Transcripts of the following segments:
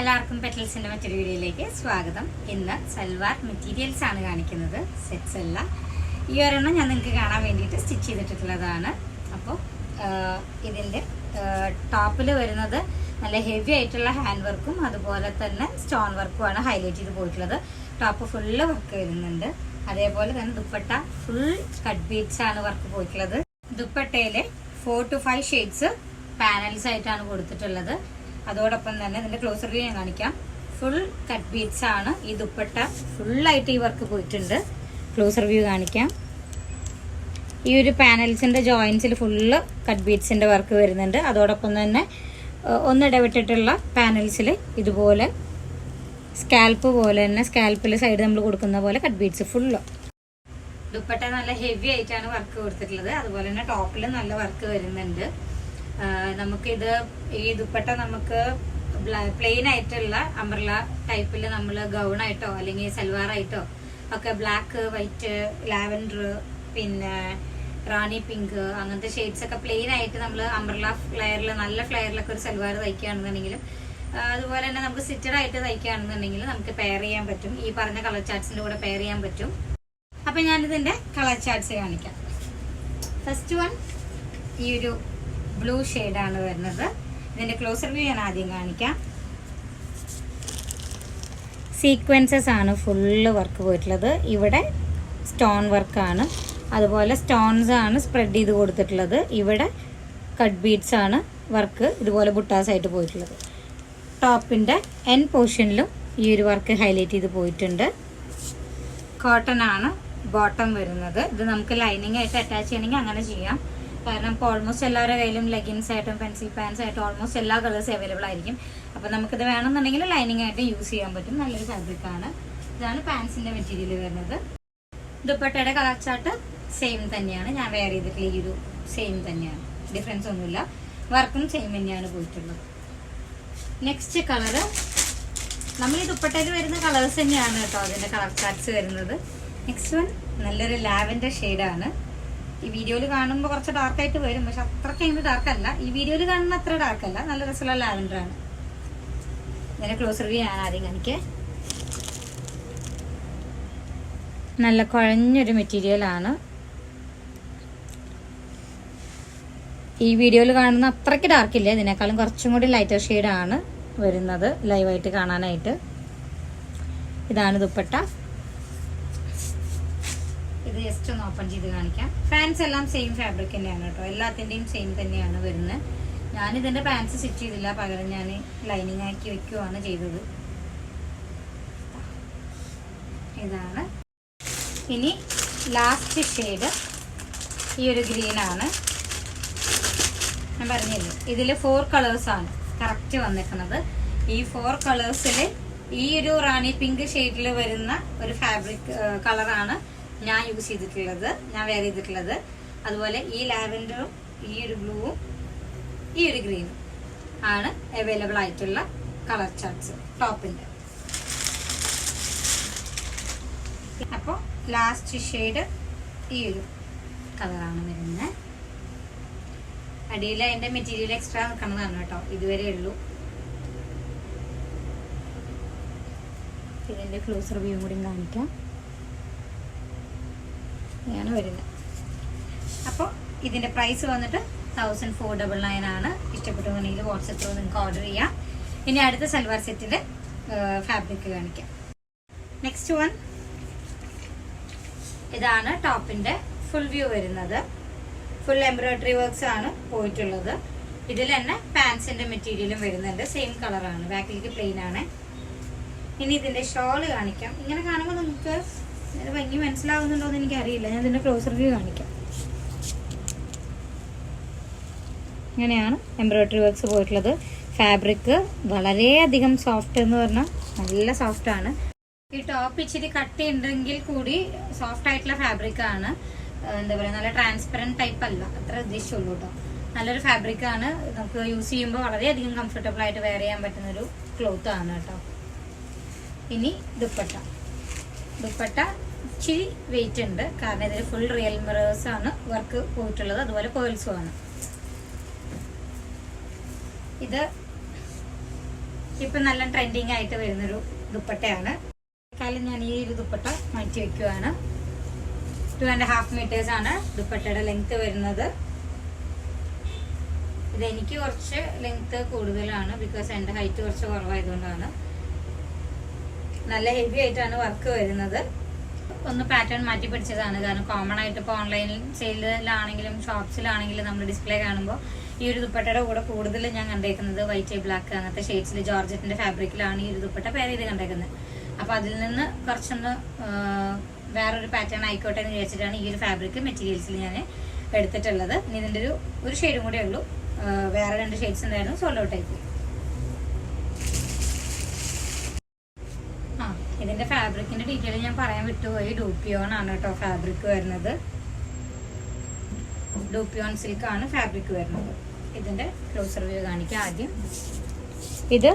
എല്ലാവർക്കും പെറ്റൽസിന്റെ മറ്റൊരു വീഡിയോയിലേക്ക് സ്വാഗതം. ഇന്ന് സൽവാർ മെറ്റീരിയൽസ് ആണ് കാണിക്കുന്നത്. സെറ്റ്സ് അല്ല. ഈ ഒരെണ്ണം ഞാൻ നിങ്ങൾക്ക് കാണാൻ വേണ്ടിയിട്ട് സ്റ്റിച്ച് ചെയ്തിട്ടുള്ളതാണ് അപ്പോൾ ഇതിന്റെ ടോപ്പിൽ വരുന്നത് നല്ല ഹെവി ആയിട്ടുള്ള ഹാൻഡ് വർക്കും അതുപോലെ തന്നെ സ്റ്റോൺ വർക്കുമാണ് ഹൈലൈറ്റ് ചെയ്ത് പോയിട്ടുള്ളത്. ടോപ്പ് ഫുള്ള് വർക്ക് വരുന്നുണ്ട്. അതേപോലെ തന്നെ ദുപ്പട്ട ഫുൾ കട്ട് ബീറ്റ്സ് ആണ് വർക്ക് പോയിട്ടുള്ളത്. ദുപ്പട്ടയിലെ four two five shades panels ആയിട്ടാണ് കൊടുത്തിട്ടുള്ളത്. അതോടൊപ്പം തന്നെ ഇതിന്റെ ക്ലോസർ വ്യൂ ഞാൻ കാണിക്കാം. ഫുൾ കട്ട് ബീറ്റ്സ് ആണ് ഈ ദുപ്പട്ട. ഫുള്ളായിട്ട് ഈ വർക്ക് പോയിട്ടുണ്ട്. ക്ലോസർ വ്യൂ കാണിക്കാം. ഈ ഒരു പാനൽസിന്റെ ജോയിൻസിൽ ഫുള്ള് കട്ട് ബീറ്റ്സിന്റെ വർക്ക് വരുന്നുണ്ട്. അതോടൊപ്പം തന്നെ ഒന്നിടവിട്ടിട്ടുള്ള പാനൽസിൽ ഇതുപോലെ സ്കാൽപ്പ് പോലെ തന്നെ സ്കാൽപ്പിൽ സൈഡ് നമ്മൾ കൊടുക്കുന്ന പോലെ കട്ട് ബീറ്റ്സ് ഫുള്ള് ദുപ്പട്ട നല്ല ഹെവി ആയിട്ടാണ് വർക്ക് കൊടുത്തിട്ടുള്ളത്. അതുപോലെ തന്നെ ടോപ്പിൽ നല്ല വർക്ക് വരുന്നുണ്ട്. നമുക്കിത് ഈ ദുപ്പട്ട നമുക്ക് പ്ലെയിൻ ആയിട്ടുള്ള അംബ്രല ടൈപ്പിൽ നമ്മൾ ഗൗൺ ആയിട്ടോ അല്ലെങ്കിൽ സൽവാറായിട്ടോ ഒക്കെ ബ്ലാക്ക് വൈറ്റ് ലാവൻഡർ പിന്നെ റാണി പിങ്ക് അങ്ങനത്തെ ഷെയ്ഡ്സ് ഒക്കെ പ്ലെയിൻ ആയിട്ട് നമ്മൾ അംബ്രല ഫ്ലെയറിൽ നല്ല ഫ്ലെയറിലൊക്കെ ഒരു സൽവാർ തയ്ക്കുകയാണെന്നുണ്ടെങ്കിലും അതുപോലെ തന്നെ നമുക്ക് സിറ്റഡ് ആയിട്ട് തയ്ക്കുകയാണെന്നുണ്ടെങ്കിൽ നമുക്ക് പെയർ ചെയ്യാൻ പറ്റും. ഈ പറഞ്ഞ കളർ ചാർട്സിന്റെ കൂടെ പെയർ ചെയ്യാൻ പറ്റും. അപ്പൊ ഞാനിതിന്റെ കളർ ചാർട്ട്സ് കാണിക്കാം. ഫസ്റ്റ് വൺ ഈ ഒരു ബ്ലൂ ആണ് വരുന്നത്. ഇതിന്റെ ക്ലോസർ വ്യൂ ഞാൻ ആദ്യം കാണിക്കാം. സീക്വൻസസ് ആണ് ഫുള്ള് വർക്ക് പോയിട്ടുള്ളത്. ഇവിടെ സ്റ്റോൺ വർക്കാണ് അതുപോലെ സ്റ്റോൺസ് ആണ് സ്പ്രെഡ് ചെയ്ത് കൊടുത്തിട്ടുള്ളത്. ഇവിടെ കട്ട് ബീഡ്സ് ആണ് വർക്ക് ഇതുപോലെ ബുട്ടാസ് ആയിട്ട് പോയിട്ടുള്ളത്. ടോപ്പിന്റെ എൻ പോർഷനിലും ഈ ഒരു വർക്ക് ഹൈലൈറ്റ് ചെയ്ത് പോയിട്ടുണ്ട്. കോട്ടൺ ആണ് ബോട്ടം വരുന്നത്. ഇത് നമുക്ക് ലൈനിങ് ആയിട്ട് അറ്റാച്ച് ചെയ്യണമെങ്കിൽ അങ്ങനെ ചെയ്യാം. കാരണം ഇപ്പോൾ ഓൾമോസ്റ്റ് എല്ലാവരുടെ കയ്യിലും ലെഗിൻസ് ആയിട്ടും പെൻസിൽ പാൻസ് ആയിട്ടും ഓൾമോസ്റ്റ് എല്ലാ കളേഴ്സ് അവൈലബിൾ ആയിരിക്കും. അപ്പോൾ നമുക്കിത് വേണമെന്നുണ്ടെങ്കിൽ ലൈനിങ് ആയിട്ട് യൂസ് ചെയ്യാൻ പറ്റും. നല്ലൊരു ഫാബ്രിക് ആണ്. ഇതാണ് പാൻസിന്റെ മെറ്റീരിയൽ വരുന്നത്. ദുപ്പട്ടയുടെ കളർ ചാർട്ട് സെയിം തന്നെയാണ്. ഞാൻ വെയർ ചെയ്തിട്ടുള്ള ഈ ഒരു സെയിം തന്നെയാണ്. ഡിഫറൻസ് ഒന്നുമില്ല. വർക്കും സെയിം തന്നെയാണ് പോയിട്ടുള്ളത്. നെക്സ്റ്റ് കളറ് നമ്മൾ ഈ ദുപ്പട്ടയിൽ വരുന്ന കളേഴ്സ് തന്നെയാണ് കേട്ടോ അതിന്റെ കളർ ചാർട്ട്സ് വരുന്നത്. നെക്സ്റ്റ് വൺ നല്ലൊരു ലാവൻഡർ ഷെയ്ഡാണ് ഈ വീഡിയോയിൽ കാണുമ്പോൾ കുറച്ച് ഡാർക്കായിട്ട് വരും. പക്ഷെ അത്രയ്ക്ക് അതിന് ഡാർക്കല്ല ഈ വീഡിയോയിൽ കാണുന്ന അത്ര ഡാർക്കല്ല നല്ല രസമുള്ള ലാവൻഡർ ആണ്. ഇങ്ങനെ ക്ലോസ് റിവ്യൂ ഞാൻ ആദ്യം കാണിക്കേ. നല്ല കുഴഞ്ഞൊരു മെറ്റീരിയലാണ് ഈ വീഡിയോയിൽ കാണുന്ന അത്രയ്ക്ക് ഡാർക്കില്ല ഇതിനേക്കാളും കുറച്ചും കൂടി ലൈറ്റർ ഷെയ്ഡാണ് വരുന്നത്. ലൈവായിട്ട് കാണാനായിട്ട്. ഇതാണ് ദുപ്പട്ട. ഇത് ജസ്റ്റ് ഒന്ന് ഓപ്പൺ ചെയ്ത് കാണിക്കാം. ഫാൻസ് എല്ലാം സെയിം ഫാബ്രിക് തന്നെയാണ് കേട്ടോ എല്ലാത്തിന്റെയും സെയിം തന്നെയാണ് വരുന്നത്. ഞാൻ ഇതിന്റെ പാൻസ് സ്റ്റിച്ച് ചെയ്തില്ല. പകരം ഞാൻ ലൈനിങ് ആക്കി വെക്കുകയാണ് ചെയ്തത്. ഇതാണ്. ഇനി ലാസ്റ്റ് ഷെയ്ഡ് ഈ ഒരു ഗ്രീൻ ആണ്. ഞാൻ പറഞ്ഞില്ല? ഇതിൽ ഫോർ കളേഴ്സ് ആണ് കറക്റ്റ് വന്നിരിക്കുന്നത്. ഈ ഫോർ കളേഴ്സിൽ ഈ ഒരു റാണി പിങ്ക് ഷെയ്ഡിൽ വരുന്ന ഒരു ഫാബ്രിക് കളറാണ് ഞാൻ യൂസ് ചെയ്തിട്ടുള്ളത് ഞാൻ വെയർ ചെയ്തിട്ടുള്ളത്. അതുപോലെ ഈ ലാവൻഡറും ഈ ഒരു ബ്ലൂവും ഈ ഒരു ഗ്രീനും ആണ് അവൈലബിൾ ആയിട്ടുള്ള കളർ ചാർട്ട്സ് ടോപ്പിന്റെ അപ്പോൾ ലാസ്റ്റ് ഷെയ്ഡ് ഈ ഒരു കളറാണ് വരുന്നത്. അടിയിൽ അതിന്റെ മെറ്റീരിയൽ എക്സ്ട്രാ നിൽക്കണമെന്നാണ് കേട്ടോ. ഇതുവരെ ഉള്ളൂ. ഇതിന്റെ ക്ലോസർ വ്യൂ കൂടി കാണിക്കാം. ഇങ്ങനെയാണ് വരുന്നത്. അപ്പോൾ ഇതിന്റെ പ്രൈസ് വന്നിട്ട് തൗസൻഡ് ഫോർ ഡബിൾ നയൻ ആണ്. ഇഷ്ടപ്പെട്ടുണ്ടെങ്കിൽ വാട്സപ്പ് നിങ്ങൾക്ക് ഓർഡർ ചെയ്യാം. ഇനി അടുത്ത സൽവാർ സെറ്റിന്റെ ഫാബ്രിക് കാണിക്കാം. നെക്സ്റ്റ് വൺ ഇതാണ് ടോപ്പിന്റെ ഫുൾ വ്യൂ വരുന്നത്. ഫുൾ എംബ്രോയിഡറി വർക്ക്സ് ആണ് പോയിട്ടുള്ളത്. ഇതിൽ തന്നെ പാൻസിന്റെ മെറ്റീരിയലും വരുന്നുണ്ട്. സെയിം കളറാണ് ബാക്കിലേക്ക് പ്ലെയിൻ ആണ്. ഇനി ഇതിന്റെ ഷോൾ കാണിക്കാം. ഇങ്ങനെ കാണുമ്പോൾ നിങ്ങൾക്ക് ഇതിന്റെ ഭംഗി മനസ്സിലാവുന്നുണ്ടോ എന്ന് എനിക്ക് അറിയില്ല ഞാൻ ഇതിന്റെ ക്ലോസർ വ്യൂ കാണിക്കാം. ഇങ്ങനെയാണ് എംബ്രോയിഡറി വർക്ക്സ് പോയിട്ടുള്ളത്. ഫാബ്രിക് വളരെയധികം സോഫ്റ്റ് എന്ന് പറഞ്ഞാൽ നല്ല സോഫ്റ്റ് ആണ്. ഈ ടോപ്പ് ഇച്ചിരി കട്ടി ഉണ്ടെങ്കിൽ കൂടി സോഫ്റ്റ് ആയിട്ടുള്ള ഫാബ്രിക് ആണ്. എന്താ പറയുക നല്ല ട്രാൻസ്പെറന്റ് ടൈപ്പ് അല്ല. അത്ര ഉദ്ദേശിച്ചുള്ളൂ കേട്ടോ. നല്ലൊരു ഫാബ്രിക് ആണ്. നമുക്ക് യൂസ് ചെയ്യുമ്പോൾ വളരെയധികം കംഫർട്ടബിൾ ആയിട്ട് വെയർ ചെയ്യാൻ പറ്റുന്ന ഒരു ക്ലോത്ത് ആണ് കേട്ടോ. ഇനി ദുപ്പട്ട. ദുപ്പട്ട ഇച്ചിരി വെയിറ്റ് ഉണ്ട്. കാരണം ഇതിൽ ഫുൾ റിയൽ മിറേഴ്സ് ആണ് വർക്ക് പോയിട്ടുള്ളത്. അതുപോലെ പേൾസും ആണ്. ഇത് ഇപ്പൊ നല്ല ട്രെൻഡിങ് ആയിട്ട് വരുന്നൊരു ദുപ്പട്ടയാണ്. കാലം ഞാൻ ഈ ഒരു ദുപ്പട്ട മാറ്റി വെക്കുവാണ്. ടു ആൻഡ് ഹാഫ് മീറ്റേഴ്സ് ആണ് ദുപ്പട്ടയുടെ ലെങ്ത് വരുന്നത്. ഇത് എനിക്ക് കുറച്ച് ലെങ്ത് കൂടുതലാണ് ബിക്കോസ് എന്റെ ഹൈറ്റ് കുറച്ച് കുറവായതുകൊണ്ടാണ്. നല്ല ഹെവി ആയിട്ടാണ് വർക്ക് വരുന്നത്. ഒന്ന് പാറ്റേൺ മാറ്റി പിടിച്ചതാണ്. കാരണം കോമൺ ആയിട്ട് ഇപ്പോൾ ഓൺലൈൻ സെയിലിലാണെങ്കിലും ഷോപ്സിലാണെങ്കിലും നമ്മൾ ഡിസ്പ്ലേ കാണുമ്പോൾ ഈ ഒരു ദുപ്പട്ടയുടെ കൂടെ കൂടുതൽ ഞാൻ കണ്ടേക്കുന്നത് വൈറ്റ് ബ്ലാക്ക് അങ്ങനത്തെ ഷെയ്ഡ്സിൽ ജോർജറ്റിന്റെ ഫാബ്രിക്കിലാണ് ഈ ഒരു ദുപ്പട്ട പേര് ചെയ്ത് കണ്ടേക്കുന്നത്. അപ്പോൾ അതിൽ നിന്ന് കുറച്ചൊന്ന് വേറൊരു പാറ്റേൺ ആയിക്കോട്ടെ എന്ന് വിചാരിച്ചിട്ടാണ് ഈ ഒരു ഫാബ്രിക് മെറ്റീരിയൽസിൽ ഞാൻ എടുത്തിട്ടുള്ളത്. ഇനി ഇതിന്റെ ഒരു ഒരു ഷെയ്ഡും കൂടെ ഉള്ളൂ. വേറെ രണ്ട് ഷെയ്ഡ്സ് ഉണ്ടായിരുന്നു സോളോ ടൈപ്പ് ആ ഫാബ്രിക്കിന്റെ ഡീറ്റെയിൽ ഞാൻ പറയാൻ വിട്ടുപോയി. ഡൂപ്പിയോൺ ആണ് കേട്ടോ ഫാബ്രിക് വരുന്നത്. ഡൂപ്പിയോൺ സിൽക്ക് ആണ് ഫാബ്രിക് വരുന്നത്. ഇതിന്റെ ക്ലോസർ വ്യൂ കാണിക്കാം ആദ്യം. ഇത്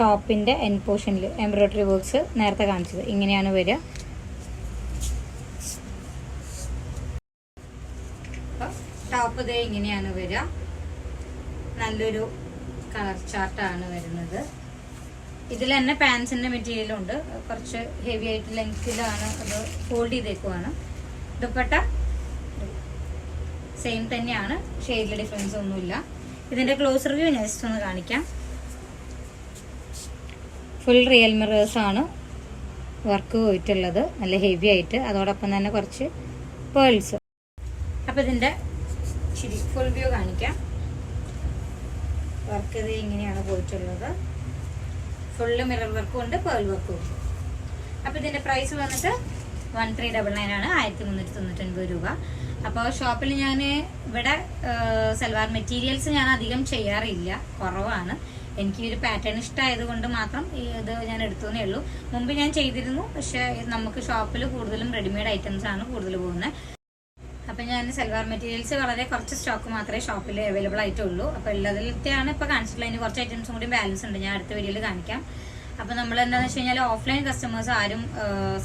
ടോപ്പിന്റെ എൻ പോർഷനിൽ എംബ്രോയിഡറി വർക്ക്സ് നേരത്തെ കാണിച്ചത്. ഇങ്ങനെയാണ് വരിക. ടോപ്പ് ദേ ഇങ്ങനെയാണ് വരിക. നല്ലൊരു കളർ ചാർട്ടാണ് വരുന്നത്. ഇതിൽ തന്നെ മെറ്റീരിയൽ ഉണ്ട്. കുറച്ച് ഹെവി ആയിട്ട് ലെങ്തിലാണ് അത് ഫോൾഡ് ചെയ്തേക്കുവാണ്. ദുപ്പട്ട സെയിം തന്നെയാണ്. ഷെയ്ഡിൽ ഡിഫറൻസ് ഒന്നുമില്ല. ഇതിന്റെ ക്ലോസ് റിവ്യൂ ഞാൻ ജസ്റ്റ് ഒന്ന് കാണിക്കാം. ഫുൾ റിയൽ ആണ് വർക്ക് പോയിട്ടുള്ളത്. നല്ല ഹെവി ആയിട്ട്. അതോടൊപ്പം തന്നെ കുറച്ച് പേൾസ് അപ്പൊ ഇതിന്റെ ഫുൾ വ്യൂ കാണിക്കാം. വർക്ക് ഇത് ഇങ്ങനെയാണ് പോയിട്ടുള്ളത്. ഫുള്ള് മിറർ വർക്കും ഉണ്ട് പേൾ വർക്കും ഉണ്ട്. അപ്പൊ ഇതിന്റെ പ്രൈസ് വന്നിട്ട് വൺ ത്രീ ഡബിൾ നയൻ ആണ് ആയിരത്തി മുന്നൂറ്റി തൊണ്ണൂറ്റൊൻപത് രൂപ അപ്പോൾ ഷോപ്പിൽ ഞാൻ ഇവിടെ സെൽവാർ മെറ്റീരിയൽസ് ഞാൻ അധികം ചെയ്യാറില്ല കുറവാണ്. എനിക്ക് ഒരു പാറ്റേൺ ഇഷ്ടമായത് കൊണ്ട് മാത്രം ഇത് ഞാൻ എടുത്തേ ഉള്ളൂ. മുമ്പ് ഞാൻ ചെയ്തിരുന്നു പക്ഷേ നമുക്ക് ഷോപ്പിൽ കൂടുതലും റെഡിമെയ്ഡ് ഐറ്റംസ് ആണ് കൂടുതൽ പോകുന്നത്. അപ്പൊ ഞാൻ സൽവാർ മെറ്റീരിയൽസ് വളരെ കുറച്ച് സ്റ്റോക്ക് മാത്രമേ ഷോപ്പിൽ അവൈലബിൾ ആയിട്ടുള്ളൂ. അപ്പോൾ ഉള്ളതിലത്തെയാണ് ഇപ്പോൾ കാണിച്ചിട്ടുള്ളത്. ഇനി കുറച്ച് ഐറ്റംസും കൂടി ബാലൻസ് ഉണ്ട്. ഞാൻ അടുത്ത വീഡിയോയിൽ കാണിക്കാം. അപ്പോൾ നമ്മൾ എന്താണെന്ന് വെച്ച് കഴിഞ്ഞാൽ ഓഫ്ലൈൻ കസ്റ്റമേഴ്സ് ആരും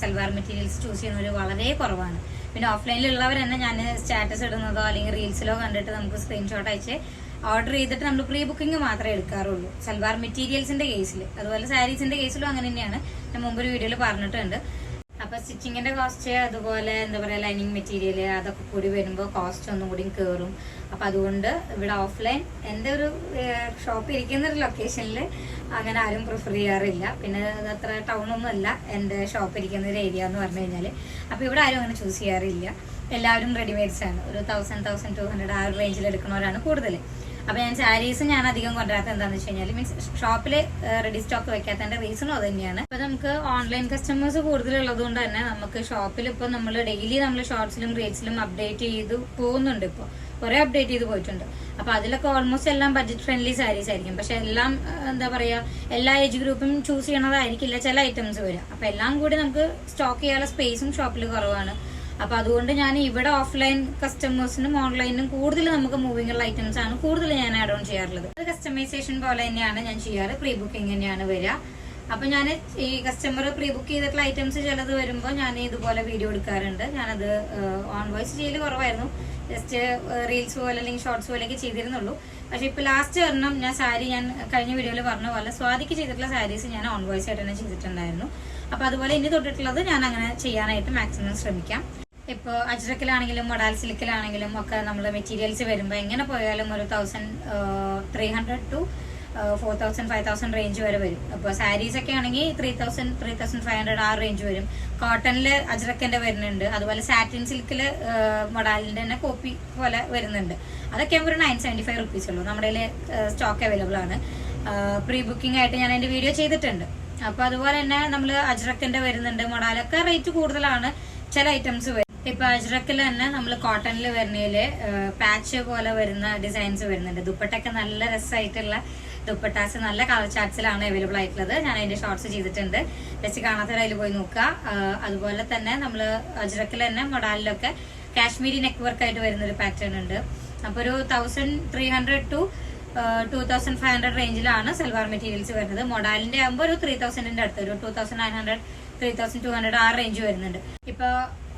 സെൽവാർ മെറ്റീരിയൽസ് ചൂസ് ചെയ്യുന്നവർ വളരെ കുറവാണ്. പിന്നെ ഓഫ്ലൈനിലുള്ളവർ തന്നെ ഞാൻ സ്റ്റാറ്റസ് ഇടുന്നതോ അല്ലെങ്കിൽ റീൽസിലോ കണ്ടിട്ട് നമുക്ക് സ്ക്രീൻഷോട്ട് അയച്ച് ഓർഡർ ചെയ്തിട്ട് നമ്മൾ പ്രീ ബുക്കിംഗ് മാത്രമേ എടുക്കാറുള്ളൂ. സൽവാർ മെറ്റീരിയൽസിന്റെ കേസിൽ അതുപോലെ സാരീസിന്റെ കേസിലും അങ്ങനെ തന്നെയാണ്. ഞാൻ മുമ്പ് ഒരു വീഡിയോയിൽ പറഞ്ഞിട്ടുണ്ട്. അപ്പൊ സ്റ്റിച്ചിങ്ങിന്റെ കോസ്റ്റ് അതുപോലെ എന്താ പറയാ ലൈനിങ് മെറ്റീരിയൽ അതൊക്കെ കൂടി വരുമ്പോൾ കോസ്റ്റ് ഒന്നും കൂടി കയറും അപ്പൊ അതുകൊണ്ട് ഇവിടെ ഓഫ്ലൈൻ എന്റെ ഒരു ഷോപ്പ് ഇരിക്കുന്ന ഒരു ലൊക്കേഷനിൽ അങ്ങനെ ആരും പ്രിഫർ ചെയ്യാറില്ല. പിന്നെ അത്ര ടൗൺ ഒന്നും അല്ല എന്റെ ഷോപ്പ് ഇരിക്കുന്ന ഒരു ഏരിയ എന്ന് പറഞ്ഞു കഴിഞ്ഞാൽ അപ്പൊ ഇവിടെ ആരും അങ്ങനെ ചൂസ് ചെയ്യാറില്ല. എല്ലാവരും റെഡിമെയ്ഡ്സ് ആണ് ഒരു തൗസൻഡ് തൗസൻഡ് ടു ഹൺഡ്രഡ് ആ ഒരു റേഞ്ചിൽ എടുക്കുന്നവരാണ് കൂടുതൽ അപ്പൊ ഞാൻ സാരീസ് ഞാൻ അധികം കൊണ്ടുവരാത്ത എന്താണെന്ന് വെച്ച് കഴിഞ്ഞാൽ മീൻസ് ഷോപ്പിൽ റെഡി സ്റ്റോക്ക് വെക്കാത്തതിന്റെ റീസണും അത് തന്നെയാണ് അപ്പൊ നമുക്ക് ഓൺലൈൻ കസ്റ്റമേഴ്സ് കൂടുതലുള്ളത് കൊണ്ട് തന്നെ നമുക്ക് ഷോപ്പിൽ ഇപ്പൊ നമ്മൾ ഡെയിലി നമ്മൾ ഷോർട്സിലും റീൽസിലും അപ്ഡേറ്റ് ചെയ്ത് പോകുന്നുണ്ട് ഇപ്പോൾ കുറെ അപ്ഡേറ്റ് ചെയ്ത് പോയിട്ടുണ്ട്. അപ്പൊ അതിലൊക്കെ ഓൾമോസ്റ്റ് എല്ലാം ബഡ്ജറ്റ് ഫ്രണ്ട്ലി സാരീസ് ആയിരിക്കും. പക്ഷെ എല്ലാം എന്താ പറയാ എല്ലാ ഏജ് ഗ്രൂപ്പും ചൂസ് ചെയ്യണതായിരിക്കില്ല ചില ഐറ്റംസ് വരിക. അപ്പൊ എല്ലാം കൂടി നമുക്ക് സ്റ്റോക്ക് ചെയ്യാനുള്ള സ്പേസും ഷോപ്പിൽ കുറവാണ്. അപ്പൊ അതുകൊണ്ട് ഞാൻ ഇവിടെ ഓഫ്ലൈൻ കസ്റ്റമേഴ്സിനും ഓൺലൈനും കൂടുതൽ നമുക്ക് മൂവിംഗ് ഉള്ള ഐറ്റംസ് ആണ് കൂടുതൽ ഞാൻ ആഡ് ഓൺ ചെയ്യാറുള്ളത്. അത് കസ്റ്റമൈസേഷൻ പോലെ തന്നെയാണ് ഞാൻ ചെയ്യാറ്. പ്രീ ബുക്കിംഗ് തന്നെയാണ് വരിക. അപ്പൊ ഞാൻ ഈ കസ്റ്റമർ പ്രീ ബുക്ക് ചെയ്തിട്ടുള്ള ഐറ്റംസ് ചിലത് വരുമ്പോൾ ഞാൻ ഇതുപോലെ വീഡിയോ എടുക്കാറുണ്ട്. ഞാനത് ഓൺ വോയിസ് ചെയ്യൽ കുറവായിരുന്നു. ജസ്റ്റ് റീൽസ് പോലെ അല്ലെങ്കിൽ ഷോർട്സ് പോലെയൊക്കെ ചെയ്തിരുന്നുള്ളൂ. പക്ഷെ ഇപ്പൊ ലാസ്റ്റ് ഒരെണ്ണം ഞാൻ സാരി ഞാൻ കഴിഞ്ഞ വീഡിയോയിൽ പറഞ്ഞ പോലെ സ്വാതിക്ക് ചെയ്തിട്ടുള്ള സാരീസ് ഞാൻ ഓൺ വോയിസ് ആയിട്ട് തന്നെ ചെയ്തിട്ടുണ്ടായിരുന്നു. അപ്പൊ അതുപോലെ ഇനി തൊട്ടിട്ടുള്ളത് ഞാൻ അങ്ങനെ ചെയ്യാനായിട്ട് മാക്സിമം ശ്രമിക്കാം. ഇപ്പോൾ അജ്രക്കിലാണെങ്കിലും മൊഡാൽ സിൽക്കിലാണെങ്കിലും ഒക്കെ നമ്മൾ മെറ്റീരിയൽസ് വരുമ്പോൾ എങ്ങനെ പോയാലും ഒരു thousand three hundred two four thousand five thousand range വരെ വരും. അപ്പോൾ സാരീസ് ഒക്കെ ആണെങ്കിൽ three thousand three thousand five hundred ആ റേഞ്ച് വരും. കോട്ടണിൽ അജ്രക്കന്റെ വരുന്നുണ്ട്. അതുപോലെ സാറ്റിൻ സിൽക്കിൽ മൊഡാലിന്റെ തന്നെ കോപ്പി പോലെ വരുന്നുണ്ട്. അതൊക്കെ ഒരു നയൻ സെവന്റി ഫൈവ് റുപ്പീസ് ഉള്ളൂ. നമ്മുടെ സ്റ്റോക്ക് അവൈലബിൾ ആണ്. പ്രീ ബുക്കിംഗ് ആയിട്ട് ഞാൻ എന്റെ വീഡിയോ ചെയ്തിട്ടുണ്ട്. അപ്പൊ അതുപോലെ തന്നെ നമ്മൾ അജ്രക്കന്റെ വരുന്നുണ്ട്. മൊഡാലൊക്കെ റേറ്റ് കൂടുതലാണ്. ചില ഐറ്റംസ് വരും. ഇപ്പൊ അജ്രക്കിൽ തന്നെ നമ്മൾ കോട്ടണിൽ വരുന്നതിൽ പാച്ച് പോലെ വരുന്ന ഡിസൈൻസ് വരുന്നുണ്ട്. ദുപ്പട്ടൊക്കെ നല്ല രസമായിട്ടുള്ള ദുപ്പട്ടാസ് നല്ല കളർ ചാർട്സിലാണ് അവൈലബിൾ ആയിട്ടുള്ളത്. ഞാൻ അതിന്റെ ഷോർട്സ് ചെയ്തിട്ടുണ്ട്. ജസ്റ്റ് കാണാത്തവരായി പോയി നോക്കുക അതുപോലെ തന്നെ നമ്മൾ അജ്രക്കിൽ തന്നെ മൊഡാലിലൊക്കെ കാശ്മീരി നെക്ക് വർക്ക് ആയിട്ട് വരുന്ന ഒരു പാറ്റേൺ ഉണ്ട്. അപ്പൊ ഒരു thousand three hundred two two thousand five hundred റേഞ്ചിലാണ് സൽവാർ മെറ്റീരിയൽസ് വരുന്നത്. മൊഡാലിന്റെ ആകുമ്പോൾ ഒരു ത്രീ തൗസൻഡിന്റെ അടുത്ത് ഒരു two thousand nine hundred three thousand two hundred ആ റേഞ്ച് വരുന്നുണ്ട്. ഇപ്പൊ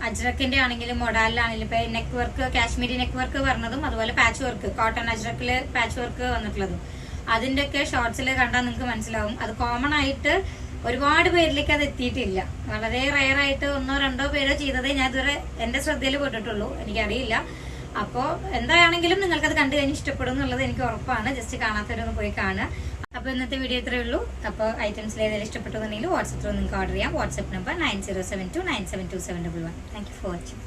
അജ്രക്കിന്റെ ആണെങ്കിലും മൊഡാലിലാണെങ്കിലും ഇപ്പൊ neck work Kashmiri neck work പറഞ്ഞതും അതുപോലെ പാച്ച് വർക്ക് കോട്ടൺ അജ്രക്കിൽ പാച്ച് വർക്ക് വന്നിട്ടുള്ളതും. അതിന്റെ ഒക്കെ ഷോർട്സിൽ കണ്ടാൽ നിങ്ങൾക്ക് മനസ്സിലാവും. അത് കോമൺ ആയിട്ട് ഒരുപാട് പേരിലേക്ക് അത് എത്തിയിട്ടില്ല. വളരെ റയർ ആയിട്ട് ഒന്നോ രണ്ടോ പേരോ ചെയ്തതേ ഞാൻ ഇതുവരെ എന്റെ ശ്രദ്ധയിൽ പെട്ടിട്ടുള്ളൂ. എനിക്കറിയില്ല. അപ്പോൾ എന്താണെങ്കിലും നിങ്ങൾക്കത് കണ്ടു കഴിഞ്ഞ് ഇഷ്ടപ്പെടും എന്നുള്ളത് എനിക്ക് ഉറപ്പാണ്. ജസ്റ്റ് കാണാത്തവരൊന്ന് പോയി കാണുക. അപ്പോൾ ഇന്നത്തെ വീഡിയോ ഇത്രയേ ഉള്ളൂ. അപ്പോൾ ഐറ്റംസിൽ ഏതെങ്കിലും ഇഷ്ടപ്പെട്ടെന്നുണ്ടെങ്കിൽ വാട്സപ്പിൽ നിങ്ങൾക്ക് ഓർഡർ ചെയ്യാം. WhatsApp number nine zero seven two nine seven two seven double one thank you for watching